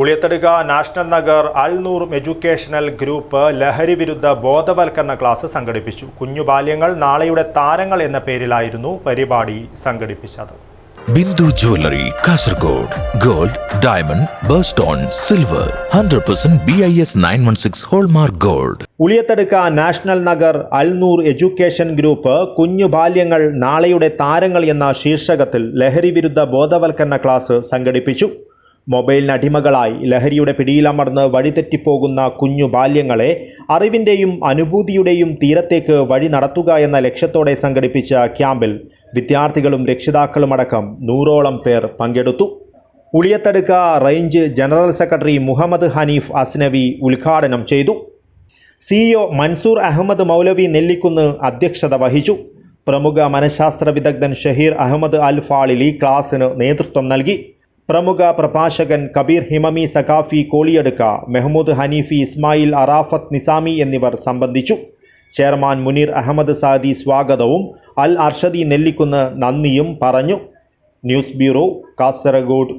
Uliyathaduka national Nagar Alnoor educational group ലഹരി വിരുദ്ധ ബോധവൽക്കരണ ക്ലാസ് സംഘടിപ്പിച്ചു. കുഞ്ഞു ബാല്യങ്ങൾ നാളെയുടെ താരങ്ങൾ എന്ന പേരിലായിരുന്നു പരിപാടി സംഘടിപ്പിച്ചത്. Bindu jewellery Kasaragod gold diamond birthstone silver hundred percent B I S nine one six hallmark gold. Uliyathadukka national Nagar Alnoor education group കുഞ്ഞു ബാല്യങ്ങൾ നാളെയുടെ താരങ്ങൾ എന്ന ശീർഷകത്തിൽ ലഹരി വിരുദ്ധ ബോധവൽക്കരണ ക്ലാസ് സംഘടിപ്പിച്ചു. മൊബൈലിന് അടിമകളായി. ലഹരിയുടെ പിടിയിലമർന്ന് വഴിതെറ്റിപ്പോകുന്ന കുഞ്ഞു ബാല്യങ്ങളെ അറിവിന്റെയും അനുഭൂതിയുടെയും തീരത്തേക്ക് വഴി നടത്തുക എന്ന ലക്ഷ്യത്തോടെ സംഘടിപ്പിച്ച ക്യാമ്പിൽ വിദ്യാർത്ഥികളും രക്ഷിതാക്കളുമടക്കം നൂറോളം പേർ പങ്കെടുത്തു. Uliyathadukka range general secretary Muhammad Hanif Asnavi ഉദ്ഘാടനം ചെയ്തു. സിഇഒ മൻസൂർ അഹമ്മദ് മൗലവി നെല്ലിക്കുന്ന് അധ്യക്ഷത വഹിച്ചു. പ്രമുഖ മനഃശാസ്ത്ര വിദഗ്ധൻ ഷഹീർ അഹമ്മദ് അൽ ഫാളിലി ക്ലാസ്സിന് നേതൃത്വം നൽകി. പ്രമുഖ പ്രഭാഷകൻ കബീർ ഹിമമി സഖാഫി കോളിയടുക്ക മെഹ്മൂദ് ഹനീഫി ഇസ്മായിൽ അറാഫത്ത് നിസാമി എന്നിവർ സംബന്ധിച്ചു. ചെയർമാൻ മുനീർ അഹമ്മദ് സാദി സ്വാഗതവും അൽ അർഷദി നെല്ലിക്കുന്ന് നന്ദിയും പറഞ്ഞു. News bureau Kasaragod.